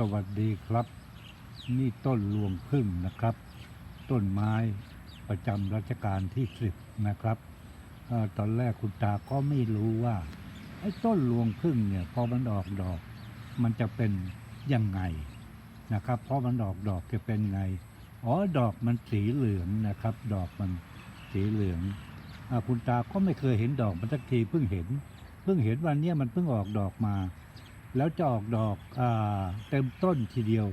สวัสดีครับ นี่ต้นรวงพึ่งนะครับ ต้นไม้ประจำรัชกาลที่สิบนะครับอตอนแรกคุณตาก็ไม่รู้ว่าไอ้ต้นรวงพึ่งเนี่ยพอมันออกดอก มันจะเป็นยังไงนะครับพราะมันออกดอกจะเป็นไงอ๋อดอกมันสีเหลืองนะครับ ดอกมันสีเหลืองอคุณตาก็ไม่เคยเห็นดอกมันสักทีเพิ่งเห็น เพิ่งเห็นวันนี้มันเพิ่งออกดอกมา แล้วจะออกดอกอเต็มต้นทีเดียว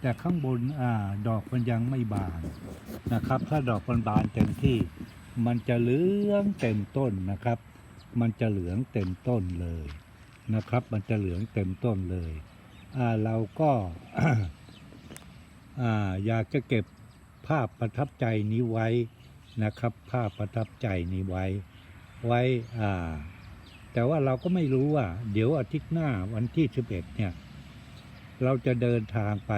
แต่ข้างบนอดอกมันยังไม่บานนะครับ ถ้าดอกมันบานเต็มที่ มันจะเหลืองเต็มต้นนะครับ มันจะเหลืองเต็มต้นเลยนะครับ มันจะเหลืองเต็มต้นเลยเราก็อ่าอยากจะเก็บภาพประทับใจนี้ไว้นะครับ ภาพประทับใจนี้ไว้ไว้อ่า แต่ว่าเราก็ไม่รู้ว่า เดี๋ยวอาทิตย์หน้าวันที่11เนี่ย เราจะเดินทางไป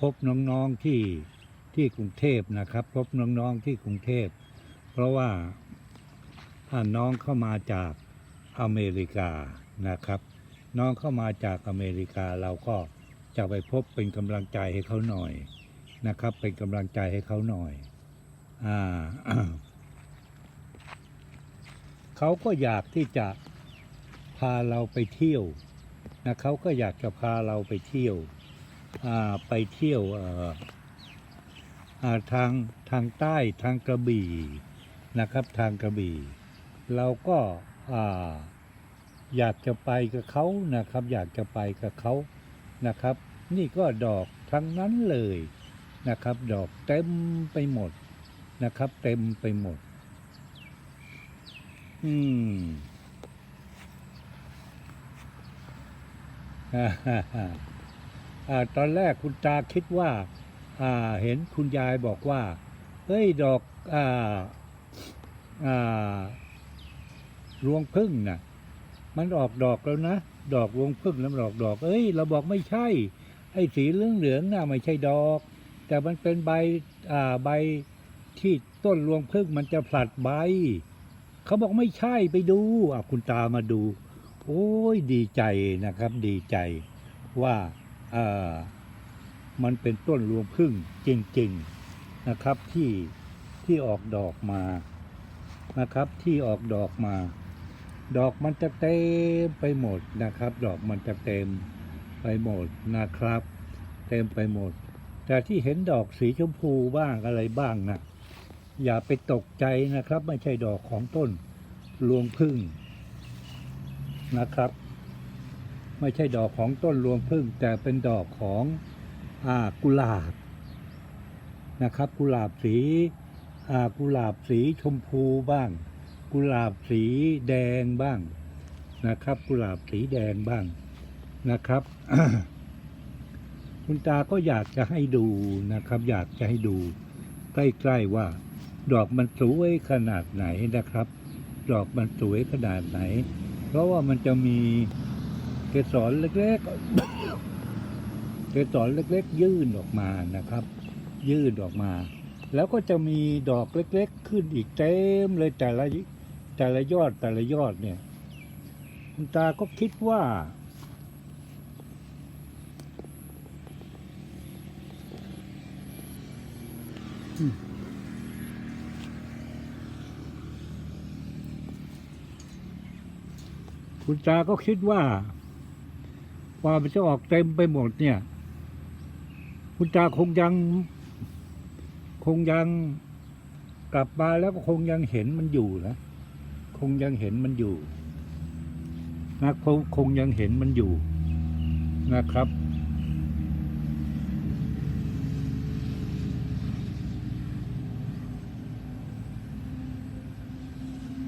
พบน้องๆที่ที่กรุงเทพนะครับ พบน้องๆที่กรุงเทพ เพราะว่าอ่าน้องเข้ามาจากอเมริกานะครับ น้องเข้ามาจากอเมริกาเราก็จะไปพบเป็นกำลังใจให้เขาหน่อยนะครับ เป็นกำลังใจให้เขาหน่อยอ่า เขาก็อยากที่จะพาเราไปเที่ยวนะเขาก็อยากจะพาเราไปเที่ยวไปเที่ยวาทางทางใต้ทางกระบี่นะครับทางกระบี่ เราก็อาอยากจะไปกับเขานะครับ อยากจะไปกับเขานะครับ นี่ก็ดอกทั้งนั้นเลยนะครับ ดอกเต็มไปหมดนะครับ เต็มไปหมด อืมอ่าฮ่าฮ่าตอนแรกคุณตาคิดว่าาเห็นคุณยายบอกว่า เฮ้ย ดอกรวงพึ่งน่ะ มันออกดอกแล้วนะ ดอกรวงพึ่งแล้วมันออกดอก เอ้ย เราบอกไม่ใช่ ไอ้สีเหลืองเหลืองน่ะไม่ใช่ดอก แต่มันเป็นใบใบที่ต้นรวงพึ่งมันจะผลัดใบ เขาบอกไม่ใช่ไปดูอะคุณตามาดู โอ้ยดีใจนะครับดีใจว่าเอ่อมันเป็นต้นรวงพึ่งจริงๆนะครับที่ที่ออกดอกมานะครับ ที่ออกดอกมา ดอกมันจะเต็มไปหมดนะครับ ดอกมันจะเต็มไปหมดนะครับ เต็มไปหมด แต่ที่เห็นดอกสีชมพูบ้างอะไรบ้างนะ อย่าไปตกใจนะครับ ไม่ใช่ดอกของต้นรวงพึ่งนะครับ ไม่ใช่ดอกของต้นรวงพึ่ง แต่เป็นดอกของอากุหลาบนะครับ กุหลาบสีอากุหลาบสีชมพูบ้าง กุหลาบสีแดงบ้างนะครับ กุหลาบสีแดงบ้างนะครับ คุณตาก็อยากจะให้ดูนะครับ อยากจะให้ดูใกล้ๆว่า ดอกมันสวยขนาดไหนนะครับ ดอกมันสวยขนาดไหน เพราะว่ามันจะมีเกสรเล็กๆ เกสรเล็กๆ ยื่นออกมานะครับ ยื่นออกมา แล้วก็จะมีดอกเล็กๆ ขึ้นอีกเต็มเลยแต่ละแต่ละยอดแต่ละยอดเนี่ย คุณตาก็คิดว่า คุณตาก็คิดว่าว่ามันจะออกเต็มไปหมดเนี่ย คุณตาคงยังคงยังกลับมาแล้วก็คงยังเห็นมันอยู่นะคงยังเห็นมันอยู่นะคงคงยังเห็นมันอยู่นะครับ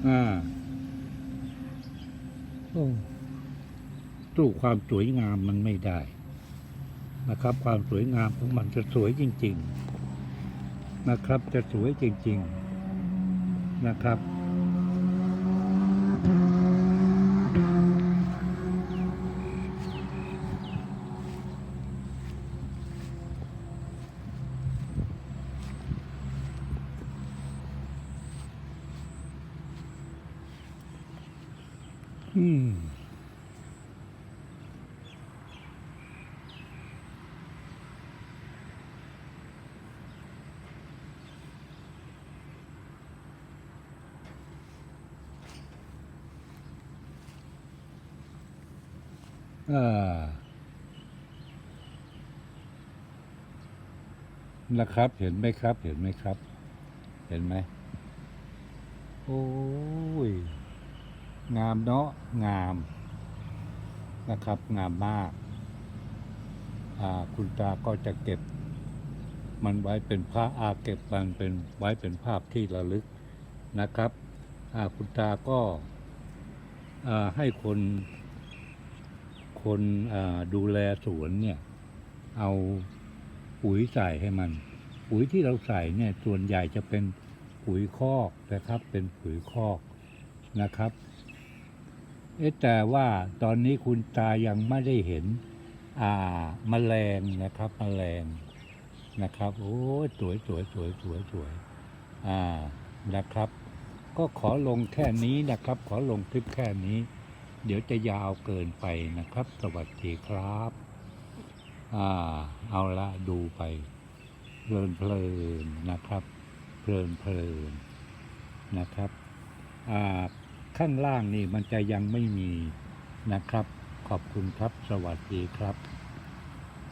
อ่า สู้ความสวยงามมันไม่ได้ นะครับ ความสวยงามของมันจะสวยจริง ๆ นะครับ จะสวยจริง ๆ นะครับ อ่านะครับ เห็นไหมครับ เห็นไหมครับ เห็นไหม โอ้ย งามเนาะงามนะครับงามมากคุณตาก็จะเก็บ มันไว้เป็นภาพอาเก็บมันเป็นไว้เป็นภาพที่ระลึกนะครับคุณตาก็าให้คนคนดูแลสวนเนี่ย เอาปุ๋ยใส่ให้มัน ปุ๋ยที่เราใส่เนี่ยส่วนใหญ่จะเป็นปุ๋ยคอกนะครับ เป็นปุ๋ยคอกนะครับ แต่ว่าตอนนี้คุณตายังไม่ได้เห็น อ่าแมลงนะครับแมลงนะครับ โอ้สวยสวยสวยสวยสวยอ่านะครับ ก็ขอลงแค่นี้นะครับ ขอลงคลิปแค่นี้ เดี๋ยวจะยาวเกินไปนะครับ สวัสดีครับอ่าเอาละดูไป เพลินเพลินนะครับ เพลินเพลินนะครับอ่า ข้างล่างนี่มันจะยังไม่มีนะครับ ขอบคุณครับ สวัสดีครับ